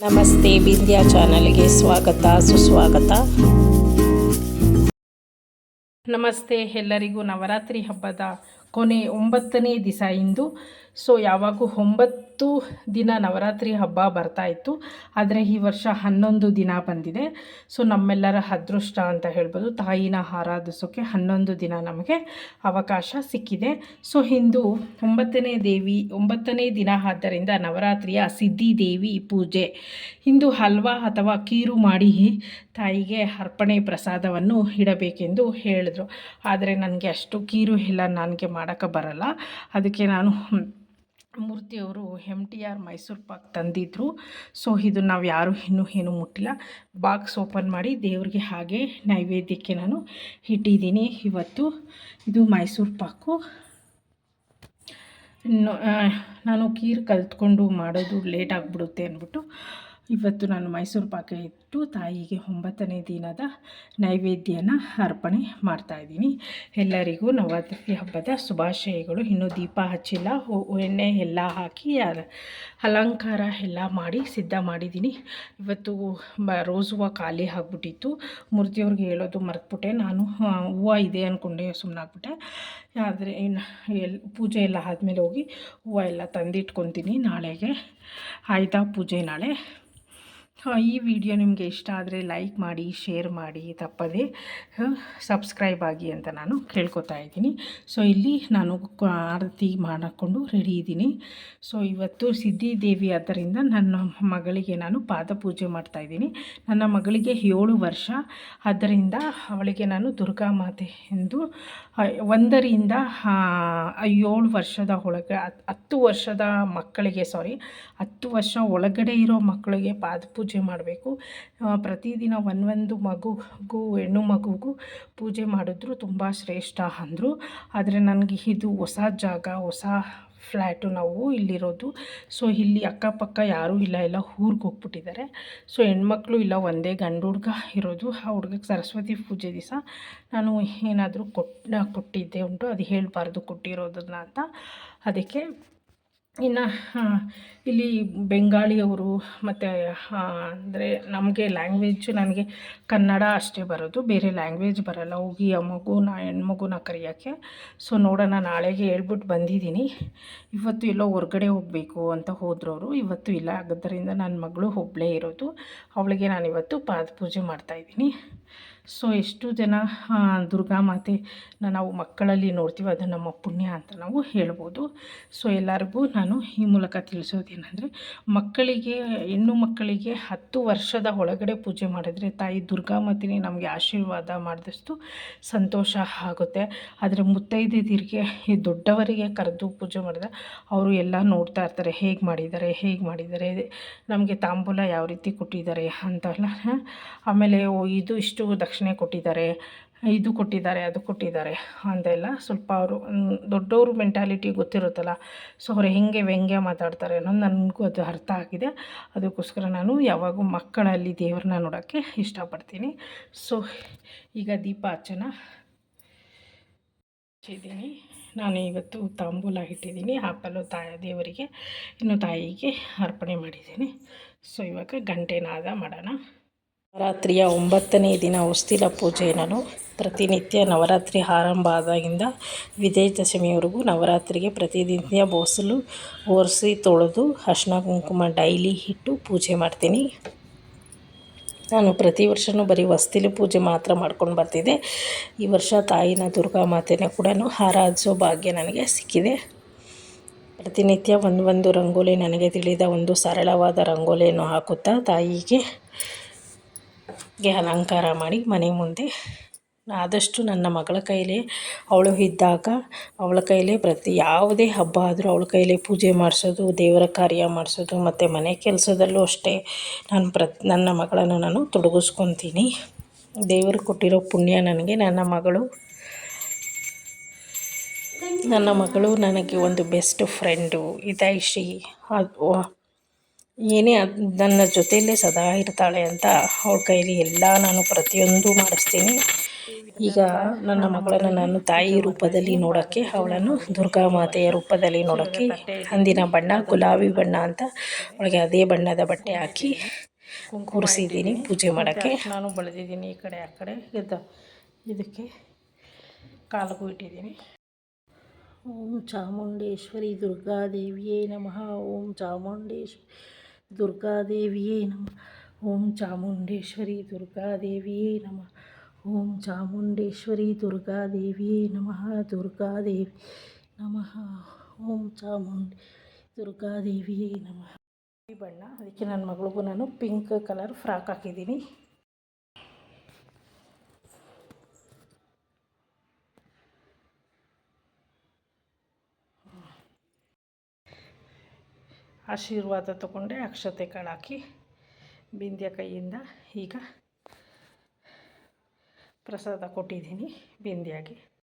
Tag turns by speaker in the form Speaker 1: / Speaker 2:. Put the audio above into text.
Speaker 1: ನಮಸ್ತೆ ಬಿಂದ್ಯಾ ಚಾನಲ್ಗೆ ಸ್ವಾಗತ, ಸುಸ್ವಾಗತ. ನಮಸ್ತೆ, ಎಲ್ಲರಿಗೂ ನವರಾತ್ರಿ ಹಬ್ಬದ ಕೊನೆ ಒಂಬತ್ತನೇ ದಿವಸ ಇಂದು. ಸೊ ಯಾವಾಗೂ ಒಂಬತ್ತು ದಿನ ನವರಾತ್ರಿ ಹಬ್ಬ ಬರ್ತಾ ಇತ್ತು, ಆದರೆ ಈ ವರ್ಷ ಹನ್ನೊಂದು ದಿನ ಬಂದಿದೆ. ಸೊ ನಮ್ಮೆಲ್ಲರ ಅದೃಷ್ಟ ಅಂತ ಹೇಳ್ಬೋದು, ತಾಯಿನ ಆರಾಧಿಸೋಕ್ಕೆ ಹನ್ನೊಂದು ದಿನ ನಮಗೆ ಅವಕಾಶ ಸಿಕ್ಕಿದೆ. ಸೊ ಇಂದು ಒಂಬತ್ತನೇ ದೇವಿ, ಒಂಬತ್ತನೇ ದಿನ ಆದ್ದರಿಂದ ನವರಾತ್ರಿಯ ಸಿದ್ಧಿ ದೇವಿ ಪೂಜೆ. ಇಂದು ಹಲ್ವಾ ಅಥವಾ ಕೀರು ಮಾಡಿ ತಾಯಿಗೆ ಅರ್ಪಣೆ ಪ್ರಸಾದವನ್ನು ಇಡಬೇಕೆಂದು ಹೇಳಿದ್ರು. ಆದರೆ ನನಗೆ ಅಷ್ಟು ಕೀರು ಇಲ್ಲ, ನನಗೆ ಮಾಡೋಕ್ಕೆ ಬರಲ್ಲ. ಅದಕ್ಕೆ ನಾನು ಮೂರ್ತಿಯವರು M T R Mysore pak ತಂದಿದ್ದರು ಸೊ ಇದು ನಾವು ಯಾರೂ ಇನ್ನೂ ಏನೂ ಮುಟ್ಟಿಲ್ಲ. ಬಾಕ್ಸ್ ಓಪನ್ ಮಾಡಿ ದೇವ್ರಿಗೆ ಹಾಗೆ ನೈವೇದ್ಯಕ್ಕೆ ನಾನು ಇಟ್ಟಿದ್ದೀನಿ ಇವತ್ತು. ಇದು ಮೈಸೂರು ಪಾಕು. ನಾನು ಕೀರ್ ಕಲ್ತ್ಕೊಂಡು ಮಾಡೋದು ಲೇಟ್ ಆಗಿಬಿಡುತ್ತೆ ಅಂದ್ಬಿಟ್ಟು ಇವತ್ತು ನಾನು ಮೈಸೂರು ಪಾಕ ಇಟ್ಟು ತಾಯಿಗೆ ಒಂಬತ್ತನೇ ದಿನದ ನೈವೇದ್ಯನ ಅರ್ಪಣೆ ಮಾಡ್ತಾಯಿದ್ದೀನಿ ಎಲ್ಲರಿಗೂ ನವರಾತ್ರಿ ಹಬ್ಬದ ಶುಭಾಶಯಗಳು. ಇನ್ನೂ ದೀಪ ಹಚ್ಚಿಲ್ಲ. ಎಣ್ಣೆ ಎಲ್ಲ ಹಾಕಿ, ಅಲ- ಅಲಂಕಾರ ಎಲ್ಲ ಮಾಡಿ ಸಿದ್ಧ ಮಾಡಿದ್ದೀನಿ. ಇವತ್ತು ಬ ರೋಸ್ ಖಾಲಿ ಆಗಿಬಿಟ್ಟಿತ್ತು. ಮೂರ್ತಿಯವ್ರಿಗೆ ಹೇಳೋದು ಮರೆತ್ಬಿಟ್ಟೆ. ನಾನು ಹೂವು ಇದೆ ಅಂದ್ಕೊಂಡೆ ಸುಮ್ಮನಾಗ್ಬಿಟ್ಟೆ ಆದರೆ ಇನ್ನು ಎಲ್, ಪೂಜೆ ಎಲ್ಲ ಆದಮೇಲೆ ಹೋಗಿ ಹೂವು ಎಲ್ಲ ತಂದಿಟ್ಕೊತೀನಿ. ನಾಳೆಗೆ ಆಯ್ತಾ ಪೂಜೆ ನಾಳೆ? ಈ ವಿಡಿಯೋ ನಿಮಗೆ ಇಷ್ಟ ಆದರೆ ಲೈಕ್ ಮಾಡಿ ಶೇರ್ ಮಾಡಿ, ತಪ್ಪದೆ ಸಬ್ಸ್ಕ್ರೈಬ್ ಆಗಿ ಅಂತ ನಾನು ಕೇಳ್ಕೊತಾ ಇದ್ದೀನಿ. ಸೊ ಇಲ್ಲಿ ನಾನು ಆರತಿ ಮಾಡಿಕೊಂಡು ರೆಡಿ ಇದ್ದೀನಿ. ಸೊ ಇವತ್ತು ಸಿದ್ಧಿದೇವಿ ಆದ್ದರಿಂದ ನನ್ನ ಮಗಳಿಗೆ ನಾನು ಪಾದಪೂಜೆ ಮಾಡ್ತಾಯಿದ್ದೀನಿ ನನ್ನ ಮಗಳಿಗೆ ಏಳು ವರ್ಷ. ಆದ್ದರಿಂದ ಅವಳಿಗೆ ನಾನು ದುರ್ಗಾ ಮಾತೆ ಎಂದು ಒಂದರಿಂದ ಏಳು ವರ್ಷದ ಒಳಗೆ ಹತ್ತು ವರ್ಷದ ಮಕ್ಕಳಿಗೆ ಸಾರಿ ಹತ್ತು ವರ್ಷ ಒಳಗಡೆ ಇರೋ ಮಕ್ಕಳಿಗೆ ಪಾದಪೂಜೆ ಮಾಡಬೇಕು. ಪ್ರತಿದಿನ ಒಂದೊಂದು ಮಗುಗೂ, ಹೆಣ್ಣು ಮಗುಗೂ ಪೂಜೆ ಮಾಡಿದ್ರು ತುಂಬ ಶ್ರೇಷ್ಠ ಅಂದರು. ಆದರೆ ನನಗೆ ಇದು ಹೊಸ ಜಾಗ, ಹೊಸ ಫ್ಲ್ಯಾಟು ನಾವು ಇಲ್ಲಿರೋದು. ಸೊ, ಇಲ್ಲಿ ಅಕ್ಕಪಕ್ಕ ಯಾರೂ ಇಲ್ಲ, ಎಲ್ಲ ಊರಿಗೆ ಹೋಗ್ಬಿಟ್ಟಿದ್ದಾರೆ. ಸೊ, ಹೆಣ್ಮಕ್ಳು ಇಲ್ಲ, ಒಂದೇ ಗಂಡು ಹುಡುಗ ಇರೋದು. ಆ ಹುಡುಗಕ್ಕೆ ಸರಸ್ವತಿ ಪೂಜೆ ದಿವಸ ನಾನು ಏನಾದರೂ ಕೊಟ್ಟು ಕೊಟ್ಟಿದ್ದೆ ಉಂಟು. ಅದು ಹೇಳಬಾರ್ದು, ಕೊಟ್ಟಿರೋದನ್ನ ಅಂತ. ಅದಕ್ಕೆ ಇನ್ನು ಇಲ್ಲಿ ಬೆಂಗಾಳಿಯವರು ಮತ್ತು ಅಂದರೆ ನಮಗೆ ಲ್ಯಾಂಗ್ವೇಜ್ ನನಗೆ ಕನ್ನಡ ಅಷ್ಟೇ ಬರೋದು, ಬೇರೆ ಲ್ಯಾಂಗ್ವೇಜ್ ಬರಲ್ಲ. ಹೋಗಿ ಆ ಮಗುನ, ಹೆಣ್ಮಗುನ ಕರೆಯೋಕ್ಕೆ. ಸೊ ನೋಡೋಣ, ನಾಳೆಗೆ ಹೇಳ್ಬಿಟ್ಟು ಬಂದಿದ್ದೀನಿ. ಇವತ್ತು ಎಲ್ಲೋ ಹೊರ್ಗಡೆ ಹೋಗಬೇಕು ಅಂತ ಹೋದ್ರು ಅವರು ಇವತ್ತು ಇಲ್ಲ. ಆದ್ದರಿಂದ ನನ್ನ ಮಗಳು ಒಬ್ಬಳೇ ಇರೋದು. ಅವಳಿಗೆ ನಾನು ಇವತ್ತು ಪಾದಪೂಜೆ ಮಾಡ್ತಾಯಿದ್ದೀನಿ ಸೊ ಎಷ್ಟು ಜನ ದುರ್ಗಾ ಮಾತೆ ನಾವು ಮಕ್ಕಳಲ್ಲಿ ನೋಡ್ತೀವಿ ಅದು ನಮ್ಮ ಪುಣ್ಯ ಅಂತ ನಾವು ಹೇಳ್ಬೋದು. ಸೊ ಎಲ್ಲರಿಗೂ ನಾನು ಈ ಮೂಲಕ ತಿಳಿಸೋದೇನೆಂದರೆ, ಮಕ್ಕಳಿಗೆ, ಹೆಣ್ಣು ಮಕ್ಕಳಿಗೆ ಹತ್ತು ವರ್ಷದ ಒಳಗಡೆ ಪೂಜೆ ಮಾಡಿದ್ರೆ ತಾಯಿ ದುರ್ಗಾ ಮಾತೆನೇ ನಮಗೆ ಆಶೀರ್ವಾದ ಮಾಡಿದಷ್ಟು ಸಂತೋಷ ಆಗುತ್ತೆ. ಆದರೆ ಮುತ್ತೈದಿದಿರಿಗೆ ಈ ದೊಡ್ಡವರಿಗೆ ಕರೆದು ಪೂಜೆ ಮಾಡಿದ್ರೆ ಅವರು ಎಲ್ಲ ನೋಡ್ತಾ ಇರ್ತಾರೆ, ಹೇಗೆ ಮಾಡಿದ್ದಾರೆ ಹೇಗೆ ಮಾಡಿದ್ದಾರೆ, ನಮಗೆ ತಾಂಬೂಲ ಯಾವ ರೀತಿ ಕೊಟ್ಟಿದ್ದಾರೆ ಅಂತಲ್ಲ. ಆಮೇಲೆ ಓ, ಇದು ಇಷ್ಟು ದಕ್ಷಿಣೆ ಕೊಟ್ಟಿದ್ದಾರೆ, ಇದು ಕೊಟ್ಟಿದ್ದಾರೆ, ಅದು ಕೊಟ್ಟಿದ್ದಾರೆ ಅಂದೆಲ್ಲ ಸ್ವಲ್ಪ ಅವರು ದೊಡ್ಡವರು ಮೆಂಟಾಲಿಟಿ ಗೊತ್ತಿರುತ್ತಲ್ಲ. ಸೊ ಅವ್ರು ಹೆಂಗೆ ವ್ಯಂಗ್ಯ ಮಾತಾಡ್ತಾರೆ ಅನ್ನೋದು ನನಗೂ ಅದು ಅರ್ಥ ಆಗಿದೆ. ಅದಕ್ಕೋಸ್ಕರ ನಾನು ಯಾವಾಗೂ ಮಕ್ಕಳಲ್ಲಿ ದೇವ್ರನ್ನ ನೋಡೋಕ್ಕೆ ಇಷ್ಟಪಡ್ತೀನಿ. ಸೊ ಈಗ ದೀಪ ಹಚ್ಚನ ಹಚ್ಚಿದ್ದೀನಿ ನಾನು ಇವತ್ತು ತಾಂಬೂಲ ಇಟ್ಟಿದ್ದೀನಿ ಆಪಲು ತಾಯ ದೇವರಿಗೆ, ಇನ್ನು ತಾಯಿಗೆ ಅರ್ಪಣೆ ಮಾಡಿದ್ದೀನಿ. ಸೊ ಇವಾಗ ಗಂಟೆನಾದ ಮಾಡೋಣ. ನವರಾತ್ರಿಯ ಒಂಬತ್ತನೇ ದಿನ ಉಸ್ತಿಲ ಪೂಜೆ ನಾನು ಪ್ರತಿನಿತ್ಯ ನವರಾತ್ರಿ ಆರಂಭ ಆದಾಗಿಂದ ವಿಜಯದಶಮಿವರೆಗೂ ನವರಾತ್ರಿಗೆ ಪ್ರತಿನಿತ್ಯ ಬೋಸಲು, ಒರೆಸಿ, ತೊಳೆದು ಅರ್ಶಿನ ಕುಂಕುಮ, ಡೈಲಿ ಇಟ್ಟು ಪೂಜೆ ಮಾಡ್ತೀನಿ. ನಾನು ಪ್ರತಿ ವರ್ಷವೂ ಬರೀ ಹೊಸ್ತಿಲು ಪೂಜೆ ಮಾತ್ರ ಮಾಡ್ಕೊಂಡು ಬರ್ತಿದ್ದೆ. ಈ ವರ್ಷ ತಾಯಿನ ದುರ್ಗಾ ಮಾತೆನ ಕೂಡ ಆರಾಧಿಸೋ ಭಾಗ್ಯ ನನಗೆ ಸಿಕ್ಕಿದೆ. ಪ್ರತಿನಿತ್ಯ ಒಂದು ಒಂದು ರಂಗೋಲಿ ನನಗೆ ತಿಳಿದ ಒಂದು ಸರಳವಾದ ರಂಗೋಲಿಯನ್ನು ಹಾಕುತ್ತಾ ತಾಯಿಗೆ ಗೆ ಅಲಂಕಾರ ಮಾಡಿ ಮನೆ ಮುಂದೆ. ಆದಷ್ಟು ನನ್ನ ಮಗಳ ಕೈಲೇ ಅವಳು ಇದ್ದಾಗ ಅವಳ ಕೈಲೇ ಪ್ರತಿ ಯಾವುದೇ ಹಬ್ಬ ಆದರೂ ಅವಳ ಕೈಲೇ ಪೂಜೆ ಮಾಡಿಸೋದು, ದೇವರ ಕಾರ್ಯ ಮಾಡಿಸೋದು, ಮತ್ತು ಮನೆ ಕೆಲಸದಲ್ಲೂ ಅಷ್ಟೇ ನಾನು ಪ್ರತಿ, ನನ್ನ ಮಗಳನ್ನು ನಾನು ತೊಡಗಿಸ್ಕೊತೀನಿ. ದೇವರು ಕೊಟ್ಟಿರೋ ಪುಣ್ಯ ನನಗೆ, ನನ್ನ ಮಗಳು ನನ್ನ ಮಗಳು ನನಗೆ ಒಂದು ಬೆಸ್ಟ್ ಫ್ರೆಂಡು ಹಿತೈಷಿ. ಅದು ಏನೇ ನನ್ನ ಜೊತೆಯಲ್ಲೇ ಸದಾ ಇರ್ತಾಳೆ ಅಂತ ಅವಳ ಕೈಲಿ ಎಲ್ಲ ನಾನು ಪ್ರತಿಯೊಂದು ಮಾಡಿಸ್ತೀನಿ. ಈಗ ನನ್ನ ಮಗಳನ್ನು ನಾನು ತಾಯಿ ರೂಪದಲ್ಲಿ ನೋಡೋಕ್ಕೆ, ಅವಳನ್ನು ದುರ್ಗಾ ಮಾತೆಯ ರೂಪದಲ್ಲಿ ನೋಡೋಕ್ಕೆ ಅಂದಿನ ಬಣ್ಣ, ಗುಲಾಬಿ ಬಣ್ಣ ಅಂತ ಅವಳಿಗೆ ಅದೇ ಬಣ್ಣದ ಬಟ್ಟೆ ಹಾಕಿ ಕೂರಿಸಿದ್ದೀನಿ ಪೂಜೆ ಮಾಡೋಕ್ಕೆ. ನಾನು ಬೆಳೆದಿದ್ದೀನಿ ಈ ಕಡೆ, ಆ ಕಡೆ. ಇದ್ದ ಇದಕ್ಕೆ ಕಾಲಿಗೂ ಇಟ್ಟಿದ್ದೀನಿ. ಓಂ ಚಾಮುಂಡೇಶ್ವರಿ ದುರ್ಗಾದೇವಿಯೇ ನಮಃ. ಓಂ ಚಾಮುಂಡೇಶ್ವರಿ ದುರ್ಗಾದೇವಿಯೇ ನಮಃ. ಓಂ ಚಾಮುಂಡೇಶ್ವರಿ ದುರ್ಗಾದೇವಿಯೇ ನಮಃ. ಓಂ ಚಾಮುಂಡೇಶ್ವರಿ ದುರ್ಗಾದೇವಿಯೇ ನಮಃ. ದುರ್ಗಾದೇವಿ ನಮಃ. ಓಂ ಚಾಮುಂಡಿ ದುರ್ಗಾದೇವಿಯೇ ನಮಃ. ಬಣ್ಣ, ಅದಕ್ಕೆ ನನ್ನ ಮಗಳಿಗೂ ನಾನು ಪಿಂಕ್ ಕಲರ್ ಫ್ರಾಕ್ ಹಾಕಿದ್ದೀನಿ. ಆಶೀರ್ವಾದ ತಗೊಂಡೆ ಅಕ್ಷತೆ ಕಾಳು ಬಿಂದ್ಯ ಕೈಯಿಂದ ಈಗ ಪ್ರಸಾದ ಕೊಟ್ಟಿದ್ದೀನಿ ಬಿಂದ್ಯಾಗೆ.